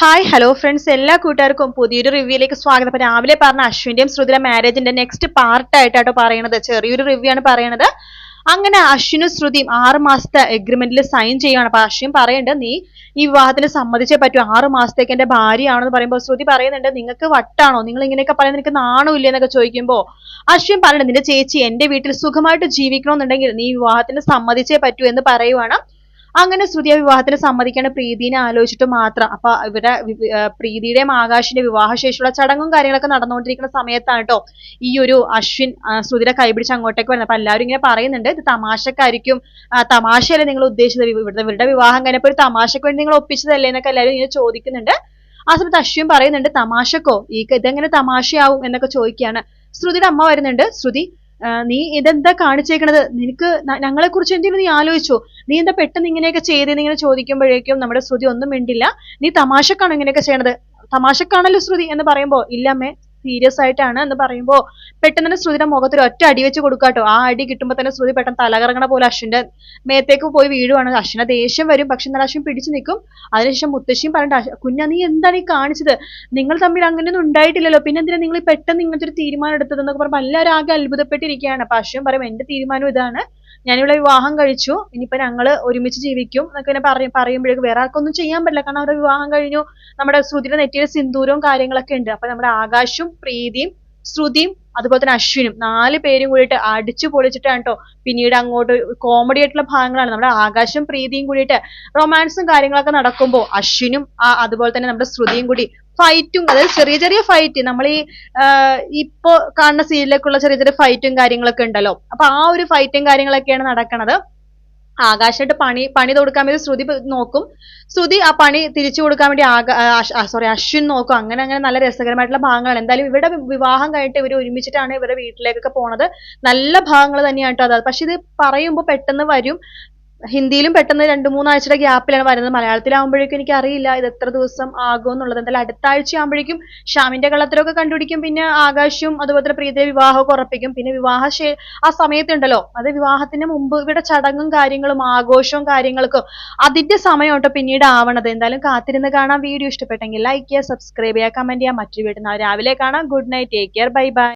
Hi hello friends എല്ലാ കൂട്ടുകാർക്കും പുതിയൊരു റിവ്യൂയിലേക്ക് സ്വാഗതം. അപ്പം രാവിലെ പറഞ്ഞ അശ്വിന്റെയും ശ്രുതിര മാരേജിന്റെ നെക്സ്റ്റ് പാർട്ടായിട്ടാട്ടോ പറയണത്. ചെറിയൊരു റിവ്യൂ ആണ് പറയണത്. അങ്ങനെ അശ്വിനും ശ്രുതിയും ആറ് മാസത്തെ എഗ്രിമെന്റിൽ സൈൻ ചെയ്യുകയാണ് അപ്പൊ അശ്വിൻ പറയുന്നുണ്ട് നീ ഈ വിവാഹത്തിന് സമ്മതിച്ചേ പറ്റൂ. ആറ് മാസത്തേക്ക് എന്റെ ഭാര്യയാണെന്ന് പറയുമ്പോൾ ശ്രുതി പറയുന്നുണ്ട് നിങ്ങൾക്ക് വട്ടാണോ? നിങ്ങൾ ഇങ്ങനെയൊക്കെ പറയുന്നത് നിനക്ക് നാണോ ഇല്ലെന്നൊക്കെ ചോദിക്കുമ്പോൾ അശ്വിൻ പറയുന്നുണ്ട് നിന്റെ ചേച്ചി എന്റെ വീട്ടിൽ സുഖമായിട്ട് ജീവിക്കണമെന്നുണ്ടെങ്കിൽ നീ വിവാഹത്തിന് സമ്മതിച്ചേ പറ്റൂ എന്ന് പറയുവാണ്. അങ്ങനെ ശ്രുതിയ വിവാഹത്തിന് സമ്മതിക്കേണ്ട പ്രീതിനെ ആലോചിച്ചിട്ട് മാത്രം. അപ്പൊ ആ, പ്രീതിയുടെയും ആകാശിന്റെ വിവാഹശേഷിയുള്ള ചടങ്ങും കാര്യങ്ങളൊക്കെ നടന്നുകൊണ്ടിരിക്കുന്ന സമയത്താണ് കേട്ടോ ഈ ഒരു അശ്വിൻ ശ്രുതിയെ കൈപിടിച്ച് അങ്ങോട്ടേക്ക് വരുന്നത്. അപ്പൊ എല്ലാവരും ഇങ്ങനെ പറയുന്നുണ്ട് ഇത് തമാശക്കായിരിക്കും. തമാശയല്ലേ നിങ്ങൾ ഉദ്ദേശിച്ചത്? ഇവിടുത്തെ ഇവരുടെ വിവാഹം കഴിഞ്ഞപ്പോൾ ഒരു തമാശക്ക് വേണ്ടി നിങ്ങൾ ഒപ്പിച്ചതല്ലേ എന്നൊക്കെ എല്ലാവരും ഇങ്ങനെ ചോദിക്കുന്നുണ്ട്. ആ സമയത്ത് അശ്വിൻ പറയുന്നുണ്ട് തമാശക്കോ? ഈ ഇതെങ്ങനെ തമാശയാവും എന്നൊക്കെ ചോദിക്കുകയാണ്. ശ്രുതിയുടെ അമ്മ വരുന്നുണ്ട്. ശ്രുതി നീ ഇതെന്താ കാണിച്ചേക്കണത്? നിനക്ക് ഞങ്ങളെ കുറിച്ച് എന്തെങ്കിലും നീ ആലോചിച്ചോ? നീ എന്താ പെട്ടെന്ന് ഇങ്ങനെയൊക്കെ ചെയ്ത് ഇങ്ങനെ ചോദിക്കുമ്പോഴേക്കും നമ്മുടെ ശ്രുതി ഒന്നും മിണ്ടില്ല. നീ തമാശക്കാണോ ഇങ്ങനെയൊക്കെ ചെയ്യണത്? തമാശക്കാണല്ലോ ശ്രുതി എന്ന് പറയുമ്പോ ഇല്ലമ്മേ സീരിയസ് ആയിട്ടാണ് എന്ന് പറയുമ്പോൾ പെട്ടെന്ന് തന്നെ ശ്രുതിയുടെ മുഖത്ത് ഒരു ഒറ്റ അടി വെച്ച് കൊടുക്കാട്ടോ ആ അടി കിട്ടുമ്പോൾ തന്നെ ശ്രുതി പെട്ടെന്ന് തലകറങ്ങണ പോലെ അശ്വിന്റെ മേത്തേക്ക് പോയി വീഴുവാണ്. അശ്വിനെ ദേഷ്യം വരും. പക്ഷെ എന്നാൽ അശ്വിൻ പിടിച്ചു നിൽക്കും. അതിനുശേഷം മുത്തശ്ശിയും പറഞ്ഞിട്ട് കുഞ്ഞ നീ എന്താണ് ഈ കാണിച്ചത്? നിങ്ങൾ തമ്മിൽ അങ്ങനെയൊന്നും ഉണ്ടായിട്ടില്ലല്ലോ. പിന്നെ എന്തിനാ നിങ്ങൾ പെട്ടെന്ന് ഇങ്ങനത്തെ ഒരു തീരുമാനം എടുത്തത്? എന്നൊക്കെ പറയുമ്പോൾ എല്ലാവരും ആകെ അത്ഭുതപ്പെട്ടിരിക്കുകയാണ്. അപ്പൊ അശ്വിൻ പറയും എന്റെ തീരുമാനം ഇതാണ്. ഞാനിവിടെ വിവാഹം കഴിച്ചു. ഇനിയിപ്പോ ഞങ്ങൾ ഒരുമിച്ച് ജീവിക്കും എന്നൊക്കെ ഇങ്ങനെ പറയും പറയുമ്പോഴേക്കും വേറെ ആർക്കൊന്നും ചെയ്യാൻ പറ്റില്ല. കാരണം അവരുടെ വിവാഹം കഴിഞ്ഞു. നമ്മുടെ ശ്രുതിയുടെ നെറ്റിയിൽ സിന്ദൂരവും കാര്യങ്ങളൊക്കെ ഉണ്ട്. അപ്പൊ നമ്മുടെ ആകാശും പ്രീതിയും ശ്രുതിയും അതുപോലെ തന്നെ അശ്വിനും നാല് പേരും കൂടിയിട്ട് അടിച്ചു പൊളിച്ചിട്ടാണ് കേട്ടോ പിന്നീട് അങ്ങോട്ട് കോമഡി ആയിട്ടുള്ള ഭാഗങ്ങളാണ്. നമ്മുടെ ആകാശം പ്രീതിയും കൂടിയിട്ട് റൊമാൻസും കാര്യങ്ങളൊക്കെ നടക്കുമ്പോൾ അശ്വിനും അതുപോലെ തന്നെ നമ്മുടെ ശ്രുതിയും കൂടി ഫൈറ്റും അതായത് ചെറിയ ചെറിയ ഫൈറ്റ് നമ്മൾ ഈ ഇപ്പോ കാണുന്ന സീരിയലിലേക്കുള്ള ചെറിയ ചെറിയ ഫൈറ്റും കാര്യങ്ങളൊക്കെ ഉണ്ടല്ലോ. അപ്പൊ ആ ഒരു ഫൈറ്റും കാര്യങ്ങളൊക്കെയാണ് നടക്കുന്നത് ആകാശായിട്ട് പണി പണി കൊടുക്കാൻ വേണ്ടി ശ്രുതി നോക്കും. ശ്രുതി ആ പണി തിരിച്ചു കൊടുക്കാൻ വേണ്ടി ആകാ സോറി അശ്വിൻ നോക്കും. അങ്ങനെ അങ്ങനെ നല്ല രസകരമായിട്ടുള്ള ഭാഗങ്ങൾ എന്തായാലും ഇവരുടെ വിവാഹം കഴിഞ്ഞിട്ട് ഇവർ ഒരുമിച്ചിട്ടാണ് ഇവരുടെ വീട്ടിലേക്കൊക്കെ പോണത്. നല്ല ഭാഗങ്ങൾ തന്നെയാണ് കേട്ടോ അത്. പക്ഷെ ഇത് പറയുമ്പോൾ പെട്ടെന്ന് വരും. ഹിന്ദിയിലും പെട്ടെന്ന് രണ്ട് മൂന്നാഴ്ചയുടെ ഗ്യാപ്പിലാണ് വരുന്നത്. മലയാളത്തിലാവുമ്പോഴേക്കും എനിക്ക് അറിയില്ല ഇത് എത്ര ദിവസം ആകും എന്നുള്ളത്. എന്തായാലും അടുത്ത ആഴ്ച ആകുമ്പോഴേക്കും ഷാമിന്റെ കള്ളത്തരമൊക്കെ കണ്ടുപിടിക്കും. പിന്നെ ആകാശവും അതുപോലെ പ്രീതിയെ വിവാഹമൊക്കെ ഉറപ്പിക്കും. പിന്നെ വിവാഹ ആ സമയത്തുണ്ടല്ലോ അത് വിവാഹത്തിന് മുമ്പ് ഇവിടെ ചടങ്ങും കാര്യങ്ങളും ആഘോഷവും കാര്യങ്ങൾക്കും അതിന്റെ സമയം കേട്ടോ പിന്നീട് ആവണത്. എന്തായാലും കാത്തിരുന്ന് കാണാൻ വീഡിയോ ഇഷ്ടപ്പെട്ടെങ്കിൽ ലൈക്ക് ചെയ്യുക സബ്സ്ക്രൈബ് ചെയ്യുക കമന്റ് ചെയ്യുക. മറ്റൊരു വീട്ടിൽ രാവിലെ കാണാം. Good night take care bye bye